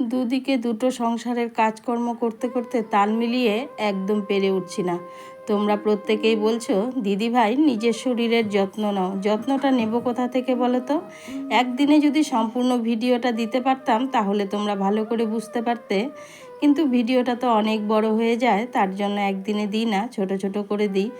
দুদিকে দুটো সংসারের কাজকর্ম করতে করতে তাল মিলিয়ে একদম পেরে উঠছি না। তোমরা প্রত্যেকেই বলছো, দিদি ভাই, নিজের শরীরের যত্ন নাও। যত্নটা নেব কোথা থেকে বলো তো? একদিনে যদি সম্পূর্ণ ভিডিওটা দিতে পারতাম, তাহলে তোমরা ভালো করে বুঝতে পারতে। কিন্তু ভিডিওটা তো অনেক বড় হয়ে যায়, তার জন্য একদিনে দিই না, ছোট ছোট করে দিই।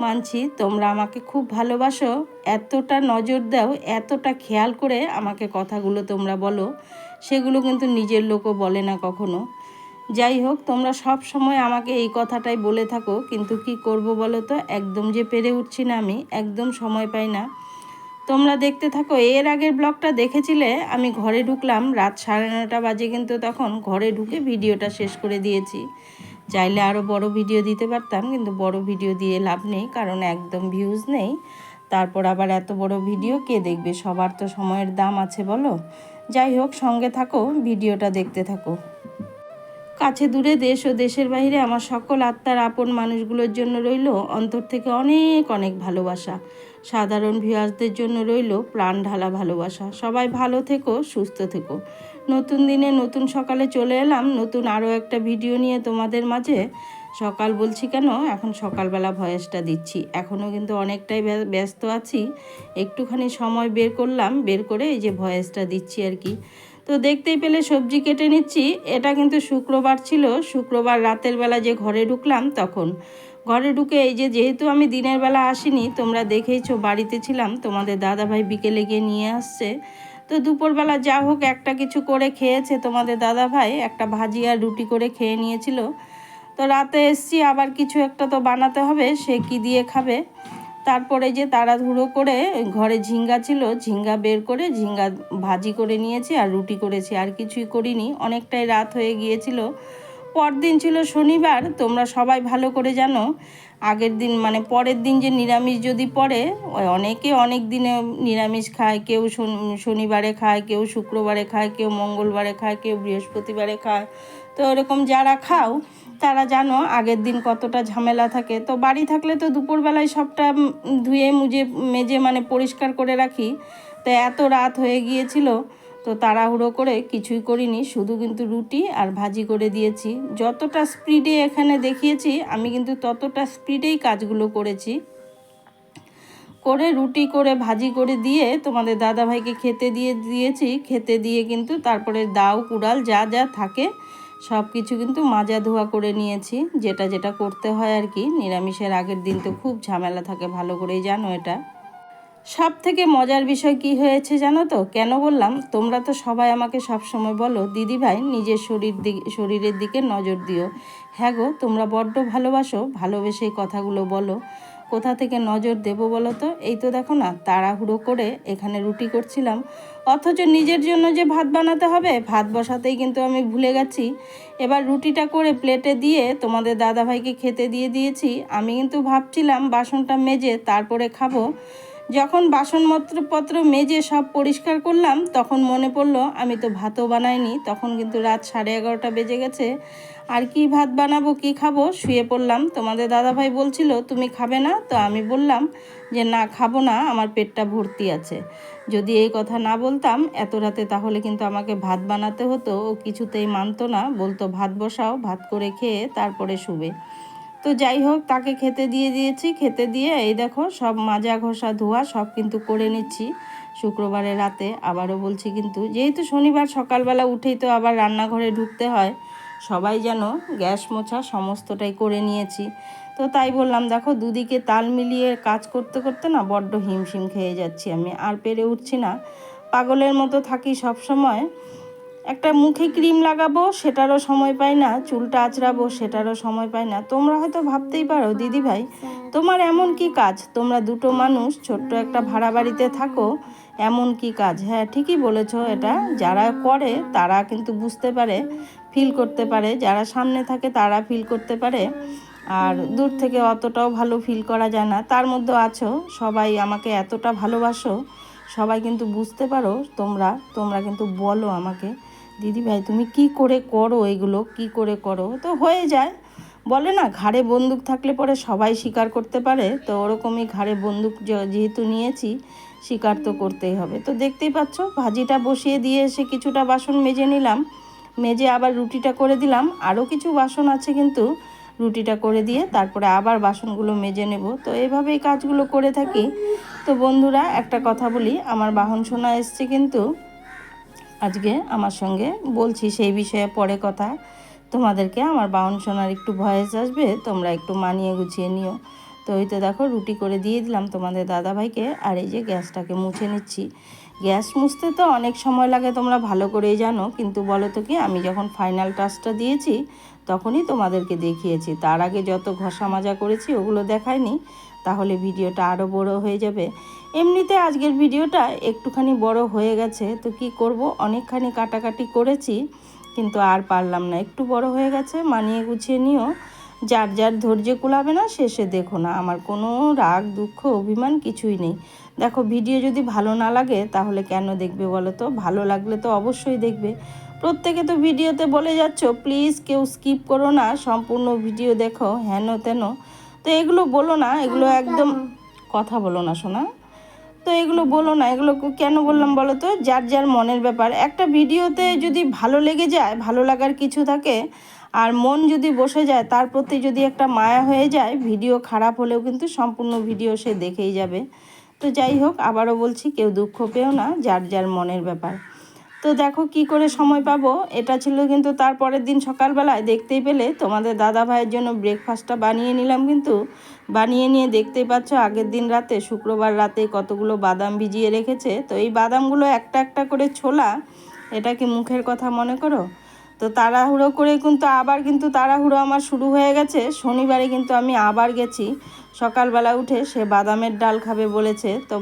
মানছি, তোমরা আমাকে খুব ভালোবাসো। এতটা নজর দাও, এতটা খেয়াল করে আমাকে কথাগুলো তোমরা বলো। সেগুলো কিন্তু নিজের লোকও বলে না কখনো। যাই হোক, তোমরা সব সময় আমাকে এই কথাটাই বলে থাকো, কিন্তু কি করব বলো তো? একদম যে পেরে উঠছি না আমি, একদম সময় পাই না। তোমরা দেখতে থাকো, এর আগের ব্লগটা দেখেছিলে? আমি ঘরে ঢুকলাম, রাত সাড়ে নটা বাজে কিন্তু তখন ঘরে ঢুকে ভিডিওটা শেষ করে দিয়েছি। চাইলে আরও বড় ভিডিও দিতে পারতাম, কিন্তু বড় ভিডিও দিয়ে লাভ নেই, কারণ একদম ভিউজ নেই। তারপর আবার এত বড় ভিডিও, কে দেখবে? সবার তো সময়ের দাম আছে বলো। যাই হোক, সঙ্গে থাকো, ভিডিওটা দেখতে থাকো। কাছে দূরে দেশ ও দেশের বাইরে আমার সকল আত্মার আপন মানুষগুলোর জন্য রইল অন্তর থেকে অনেক অনেক ভালোবাসা। সাধারণ ভিউয়ার্সদের জন্য রইল প্রাণ ঢালা ভালোবাসা। সবাই ভালো থেকো, সুস্থ থেকো। নতুন দিনে নতুন সকালে চলে এলাম। নতুন আরও একটা ভিডিও নিয়ে তোমাদের মাঝে সকাল বলছি কেন? এখন সকালবেলা ভয়েসটা দিচ্ছি। এখনও কিন্তু অনেকটাই ব্য- ব্যস্ত আছি। একটুখানি সময় বের করলাম, বের করে এই যে ভয়েসটা দিচ্ছি আর কি। তো দেখতেই পেলে সবজি কেটে নিচ্ছি। এটা কিন্তু শুক্রবার ছিল। শুক্রবার রাতের বেলা যে ঘরে ঢুকলাম তখন। ঘরে ঢুকে এই যে যেহেতু আমি দিনের বেলা আসিনি, তোমরা দেখেইছো বাড়িতে ছিলাম, তোমাদের দাদাভাই বিকেলে গিয়ে নিয়ে আসছে। তো দুপুরবেলা যা হোক একটা কিছু করে খেয়েছে তোমাদের দাদাভাই। একটা ভাজি আর রুটি করে খেয়ে নিয়েছিল। তো রাতে এসছি, আবার কিছু একটা তো বানাতে হবে, সে কি দিয়ে খাবে? তারপরে যে তাড়াহুড়ো করে ঘরে ঝিঙ্গা ছিল, ঝিঙ্গা বের করে ঝিঙ্গা ভাজি করে নিয়েছি আর রুটি করেছি, আর কিছুই করিনি। অনেকটাই রাত হয়ে গিয়েছিল। পরদিন ছিল শনিবার, তোমরা সবাই ভালো করে জানো, আগের দিন মানে পরের দিন যে নিরামিষ যদি পড়ে অনেকে অনেক দিনে নিরামিষ খায়, কেউ শনি- শনিবারে খায়, কেউ শুক্রবারে খায়, কেউ মঙ্গলবারে খায়, কেউ বৃহস্পতিবারে খায়। তো এরকম যারা খাও তারা জানো আগের দিন কতটা ঝামেলা থাকে। তো বাড়ি থাকলে তো দুপুরবেলায় সবটা ধুয়ে, মুজে, মেজে মানে পরিষ্কার করে রাখি। তো এত রাত হয়ে গিয়েছিল, তো তাড়াহুড়ো করে কিছুই করিনি। শুধু কিন্তু রুটি আর ভাজি করে দিয়েছি। যতটা স্পিডে এখানে দেখিয়েছি, আমি কিন্তু ততটা স্পিডেই কাজগুলো করেছি। করে রুটি করে ভাজি করে দিয়ে তোমাদের দাদাভাইকে খেতে দিয়ে দিয়েছি। খেতে দিয়ে কিন্তু তারপরে দাও, কুড়াল যা যা থাকে সব কিছু কিন্তু মাজা ধোয়া করে নিয়েছি, যেটা যেটা করতে হয় আর কি। নিরামিষের আগের দিন তো খুব ঝামেলা থাকে, ভালো করেই জানো এটা। সব থেকে মজার বিষয় কি হয়েছে জানো তো? কেন বললাম? তোমরা তো সবাই আমাকে সব সময় বলো দিদি ভাই নিজের শরীর দিক শরীরের দিকে নজর দিও। হ্যাঁ গো, তোমরা বড্ড ভালোবাসো, ভালোবেসে কথাগুলো বলো। কোথা থেকে নজর দেবো বলো তো? এই তো দেখো না, তাড়াহুড়ো করে এখানে রুটি করছিলাম। অথচ নিজের জন্য যে ভাত বানাতে হবে, ভাত বসাতেই কিন্তু আমি ভুলে গেছি। এবার রুটিটা করে প্লেটে দিয়ে তোমাদের দাদাভাইকে খেতে দিয়ে দিয়েছি। আমি কিন্তু ভাবছিলাম বাসনটা মেজে তারপরে খাব। যখন বাসনমত্রপত্র মেজে সব পরিষ্কার করলাম, তখন মনে পড়ল, আমি তো ভাতও বানাইনি। তখন কিন্তু রাত সাড়ে এগারোটা বেজে গেছে। আর কি ভাত বানাবো, কি খাব? শুয়ে পড়লাম। তোমাদের দাদাভাই বলছিল, তুমি খাবে না? তো আমি বললাম যে, না, খাব না, আমার পেটটা ভর্তি আছে। যদি এই কথা না বলতাম, এত রাতে তাহলে কিন্তু আমাকে ভাত বানাতে হতো। ও কিছুতেই মানতো না। বলতো, ভাত বসাও, ভাত করে খেয়ে তারপরে শুবে। তো যাই হোক, তাকে খেতে দিয়ে দিয়েছি। খেতে দিয়ে এই দেখো, সব মাজা ঘষা ধোয়া সব কিন্তু করে নিচ্ছি শুক্রবারের রাতে। আবারও বলছি কিন্তু, যেহেতু শনিবার সকালবেলা উঠেই তো আবার রান্নাঘরে ঢুকতে হয়, সবাই যেন গ্যাস মোছা সমস্তটাই করে নিয়েছি। তো তাই বললাম, দেখো দুদিকে তাল মিলিয়ে কাজ করতে করতে না বড্ড হিমশিম খেয়ে যাচ্ছি আমি। আর পেরে উঠছি না। পাগলের মতো থাকি সব সময় একটা মুখে ক্রিম লাগাবো, সেটারও সময় পাই না, চুলটা আঁচড়াবো, সেটারও সময় পাই না। তোমরা হয়তো ভাবতেই পারো, দিদি ভাই, তোমার এমন কি কাজ? তোমরা দুটো মানুষ ছোট্ট একটা ভাড়া বাড়িতে থাকো, এমন কি কাজ? হ্যাঁ ঠিকই বলেছ এটা। যারা করে, তারা কিন্তু বুঝতে পারে ফিল করতে পারে। যারা সামনে থাকে, তারা ফিল করতে পারে। আর দূর থেকে অতটাও ভালো ফিল করা যায় না। তার মধ্যে আছো, সবাই আমাকে এতটা ভালোবাসো, সবাই কিন্তু বুঝতে পারো, তোমরা তোমরা কিন্তু বলো আমাকে। দিদি ভাই, তুমি কি করে করো এগুলো? কি করে করো? তো হয়ে যায়। বলে না, ঘাড়ে বন্দুক থাকলে পরে সবাই স্বীকার করতে পারে। তো ওরকমই ঘাড়ে বন্দুক যেহেতু নিয়েছি স্বীকার তো করতেই হবে। তো দেখতেই পাচ্ছ, ভাজিটা বসিয়ে দিয়ে এসে কিছুটা বাসন মেজে নিলাম। মেজে আবার রুটিটা করে দিলাম। আরও কিছু বাসন আছে কিন্তু রুটিটা করে দিয়ে তারপরে আবার বাসনগুলো মেজে নেব। তো এইভাবেই কাজগুলো করে থাকি। তো বন্ধুরা, একটা কথা বলি, আমার বাহন শোনা এসছে কিন্তু আজকে আমার সঙ্গে বলছি সেই বিষয়ে পরে কথা। তোমাদেরকে আমার বাউন শোনার একটু ভয়েস আসবে, তোমরা একটু মানিয়ে গুছিয়ে নিও। তো ওই তো দেখো, রুটি করে দিয়ে দিলাম তোমাদের দাদাভাইকে, আর এই যে গ্যাসটাকে মুছে নিচ্ছি। গ্যাস মুছতে তো অনেক সময় লাগে তোমরা ভালো করেই জানো, কিন্তু বলো তো কি, আমি যখন ফাইনাল টাচটা দিয়েছি, তখনই তোমাদেরকে দেখিয়েছি। তার আগে যত ঘষা মাজা করেছি, ওগুলো দেখায়নি। তাহলে ভিডিওটা আরও বড় হয়ে যাবে। এমনিতে আজকের ভিডিওটা একটুখানি বড় হয়ে গেছে, তো কি করব? অনেকখানি কাটাকাটি করেছি, কিন্তু আর পারলাম না। একটু বড় হয়ে গেছে, মানিয়ে গুছিয়ে নিও। যার যার ধৈর্য কুলাবে না শেষে দেখো না। আমার কোনো রাগ, দুঃখ, অভিমান কিছুই নেই। দেখো, ভিডিও যদি ভালো না লাগে, তাহলে কেন দেখবে বলো তো? ভালো লাগলে তো অবশ্যই দেখবে। প্রত্যেকে তো ভিডিওতে বলে যাচ্ছ, প্লিজ কেউ স্কিপ করো না, সম্পূর্ণ ভিডিও দেখো, হেন তেন। তো এগুলো বলো না এগুলো একদম কথা বলো না শোনা। তো এগুলো বলো না এগুলো কেন বললাম বলো তো? যার যার মনের ব্যাপার। একটা ভিডিওতে যদি ভালো লেগে যায় ভালো লাগার কিছু থাকে আর মন যদি বসে যায় তার প্রতি যদি একটা মায়া হয়ে যায় ভিডিও খারাপ হলেও কিন্তু সম্পূর্ণ ভিডিও সে দেখেই যাবে। তো যাই হোক আবারও বলছি কেউ দুঃখ পেও না যার যার মনের ব্যাপার। তো দেখো কি করে সময় পাবো? এটা ছিল কিন্তু তার পরের দিন সকালবেলায়। দেখতেই পেলে তোমাদের দাদা ভাইয়ের জন্য ব্রেকফাস্টটা বানিয়ে নিলাম কিন্তু। বানিয়ে নিয়ে দেখতেই পাচ্ছ আগের দিন রাতে, শুক্রবার রাতে কতগুলো বাদাম ভিজিয়ে রেখেছে। তো এই বাদামগুলো একটা একটা করে ছোলা, এটা কি মুখের কথা মনে করো? তো তাড়াহুড়ো করে কিন্তু আবার কিন্তু তাড়াহুড়ো আমার শুরু হয়ে গেছে। শনিবারে কিন্তু আমি আবার গেছি। সকালবেলা উঠে সে বাদামের ডাল খাবে বলেছে। তো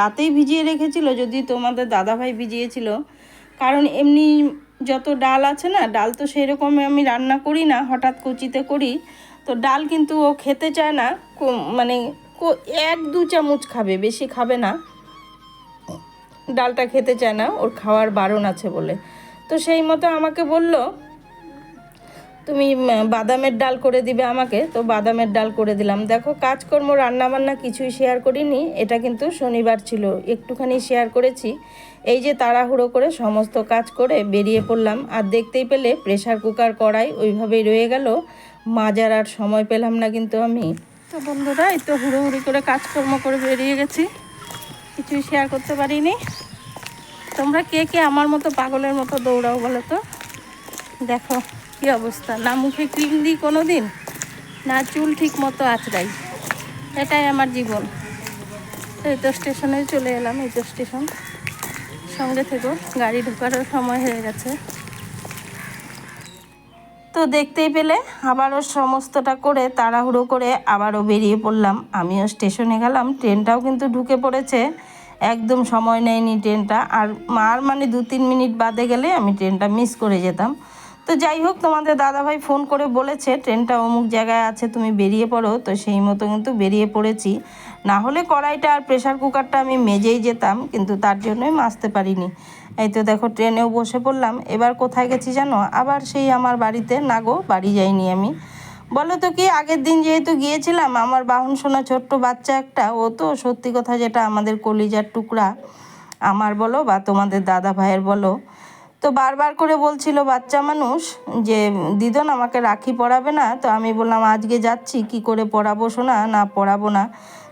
রাতেই ভিজিয়ে রেখেছিল যদি তোমাদের দাদাভাই ভিজিয়েছিল। কারণ এমনি যত ডাল আছে না, ডাল তো সেই রকম আমি রান্না করি না, হঠাৎ কুচিতে করি। তো ডাল কিন্তু ও খেতে চায় না মানে এক দু চামচ খাবে, বেশি খাবে না। ডালটা খেতে চায় না, ওর খাওয়ার বারণ আছে বলে। তো সেই মতো আমাকে বলল তুমি বাদামের ডাল করে দিবে আমাকে, তো বাদামের ডাল করে দিলাম। দেখো, কাজকর্ম, রান্নাবান্না কিছুই শেয়ার করিনি, এটা কিন্তু শনিবার ছিল, একটুখানি শেয়ার করেছি। এই যে তাড়াহুড়ো করে সমস্ত কাজ করে বেরিয়ে পড়লাম, আর দেখতেই পেলে প্রেশার কুকার কড়াই ওইভাবেই রয়ে গেল। মাজার আর সময় পেলাম না কিন্তু আমি। তো বন্ধুরা, এই তো হুড়োহুড়ি করে কাজকর্ম করে বেরিয়ে গেছি, কিছুই শেয়ার করতে পারিনি। তোমরা কে কে আমার মতো পাগলের মতো দৌড়াও বলো তো? দেখো। কি অবস্থা? না মুখে ক্রিম দিই কোনো দিন না চুল ঠিক মতো আঁচড়াই? এটাই আমার জীবন। এই তো স্টেশনে চলে এলাম, এই তো স্টেশন। সঙ্গে থেকো, গাড়ি ঢোকারও সময় হয়ে গেছে। তো দেখতেই পেলে, আবারও সমস্তটা করে, তাড়াহুড়ো করে আবারও বেরিয়ে পড়লাম। আমিও স্টেশনে গেলাম, ট্রেনটাও কিন্তু ঢুকে পড়েছে। একদম সময় নেয়নি ট্রেনটা। আর মার মানে দু তিন মিনিট বাদে গেলে আমি ট্রেনটা মিস করে যেতাম। তো যাই হোক, তোমাদের দাদাভাই ফোন করে বলেছে, ট্রেনটা অমুক জায়গায় আছে, তুমি বেরিয়ে পড়ো। তো সেই মতো কিন্তু বেরিয়ে পড়েছি। না হলে কড়াইটা আর প্রেশার কুকারটা আমি মেজেই যেতাম, কিন্তু তার জন্যই মাজতে পারিনি। এই তো দেখো, ট্রেনেও বসে পড়লাম। এবার কোথায় গেছি জানো? আবার সেই আমার বাড়িতে। না গো, বাড়ি যাইনি আমি। বলো তো কি, আগের দিন যেহেতু গিয়েছিলাম, আমার বাহন শোনা ছোট্ট বাচ্চা একটা, ও তো সত্যি কথা যেটা আমাদের কলিজার টুকরা। আমার বলো বা তোমাদের দাদা ভাইয়ের বলো। তো বারবার করে বলছিল বাচ্চা মানুষ যে, দিদন আমাকে রাখি পড়াবে না। তো আমি বললাম, আজকে যাচ্ছি, কি করে পড়াবো শোনা না পড়াবো না।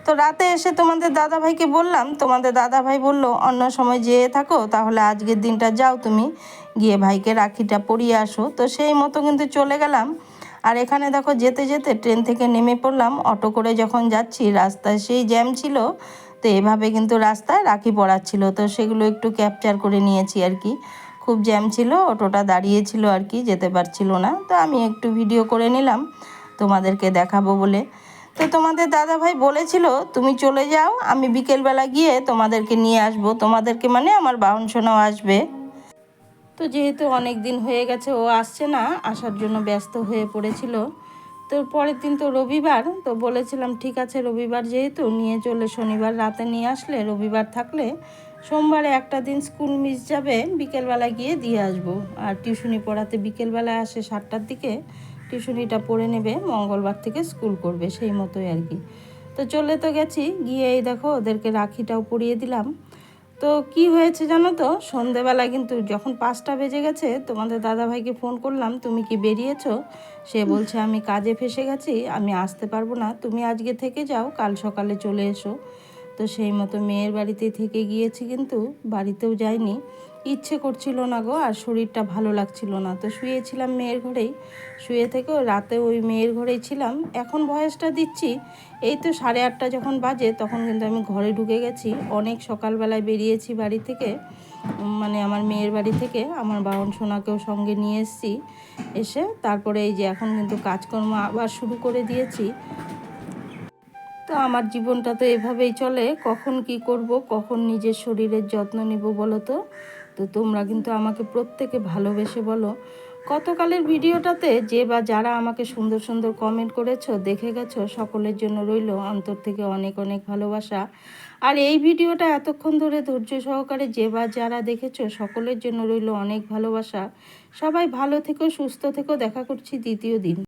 তো রাতে এসে তোমাদের দাদা ভাইকে বললাম, তোমাদের দাদা ভাই বলল, অন্য সময় যেয়ে থাকো, তাহলে আজকের দিনটা যাও তুমি, গিয়ে ভাইকে রাখিটা পরিয়ে আসো। তো সেই মতো কিন্তু চলে গেলাম। আর এখানে দেখো, যেতে যেতে ট্রেন থেকে নেমে পড়লাম, অটো করে যখন যাচ্ছি, রাস্তায় সেই জ্যাম ছিল, তো এভাবে কিন্তু রাস্তায় রাখি পড়াচ্ছিল তো সেগুলো একটু ক্যাপচার করে নিয়েছি আর কি। খুব জ্যাম ছিল, অটোটা দাঁড়িয়েছিল আর কি, যেতে পারছিল না। তো আমি একটু ভিডিও করে নিলাম, তোমাদেরকে দেখাবো বলে। তো তোমাদের দাদা ভাই বলেছিল, তুমি চলে যাও, আমি বিকেলবেলা গিয়ে তোমাদেরকে নিয়ে আসব। তোমাদেরকে মানে আমার বাহন শোনাও আসবে। তো যেহেতু অনেক দিন হয়ে গেছে, ও আসছে না, আসার জন্য ব্যস্ত হয়ে পড়েছিল। তো পরের দিন তো রবিবার, তো বলেছিলাম, ঠিক আছে, রবিবার যেহেতু, নিয়ে চলে শনিবার রাতে নিয়ে আসলে, রবিবার থাকলে সোমবারে একটা দিন স্কুল মিস যাবে, বিকেলবেলা গিয়ে দিয়ে আসব। আর টিউশনি পড়াতে বিকেলবেলায় আসে সাতটার দিকে, টিউশনিটা পড়ে নেবে, মঙ্গলবার থেকে স্কুল করবে, সেই মতোই আর কি। তো চলে তো গেছি, গিয়ে এই দেখো ওদেরকে রাখিটাও পরিয়ে দিলাম। তো কি হয়েছে জানো তো, সন্ধেবেলা কিন্তু যখন পাঁচটা বেজে গেছে, তোমাদের দাদাভাইকে ফোন করলাম, তুমি কি বেরিয়েছো? সে বলছে, আমি কাজে ফেসে গেছি, আমি আসতে পারব না, তুমি আজকে থেকে যাও, কাল সকালে চলে এসো। তো সেই মতো মেয়ের বাড়িতে থেকে গিয়েছি কিন্তু বাড়িতেও যাইনি। ইচ্ছে করছিল না গো, আর শরীরটা ভালো লাগছিল না। তো শুয়েছিলাম মেয়ের ঘরেই। শুয়ে থেকে রাতে ওই মেয়ের ঘরেই ছিলাম। এখন ভয়েসটা দিচ্ছি, এই তো সাড়ে আটটা যখন বাজে তখন কিন্তু আমি ঘরে ঢুকে গেছি। অনেক সকালবেলায় বেরিয়েছি বাড়ি থেকে মানে আমার মেয়ের বাড়ি থেকে। আমার বাহন সোনাকেও সঙ্গে নিয়ে এসেছি এসে। তারপরে এই যে এখন কিন্তু কাজকর্ম আবার শুরু করে দিয়েছি। তো আমার জীবনটা তো এভাবেই চলে। কখন কি করব, কখন নিজের শরীরের যত্ন নেব বলো তো? তো তোমরা কিন্তু আমাকে প্রত্যেকে ভালোবেসে বলো। গতকালের ভিডিওটাতে যে বা যারা আমাকে সুন্দর সুন্দর কমেন্ট করেছ, দেখে গেছো, সকলের জন্য রইল অন্তর থেকে অনেক অনেক ভালোবাসা। আর এই ভিডিওটা এতক্ষণ ধরে ধৈর্য সহকারে যে বা যারা দেখেছ, সকলের জন্য রইল অনেক ভালোবাসা। সবাই ভালো থেকো, সুস্থ থেকো। দেখা করছি দ্বিতীয় দিন।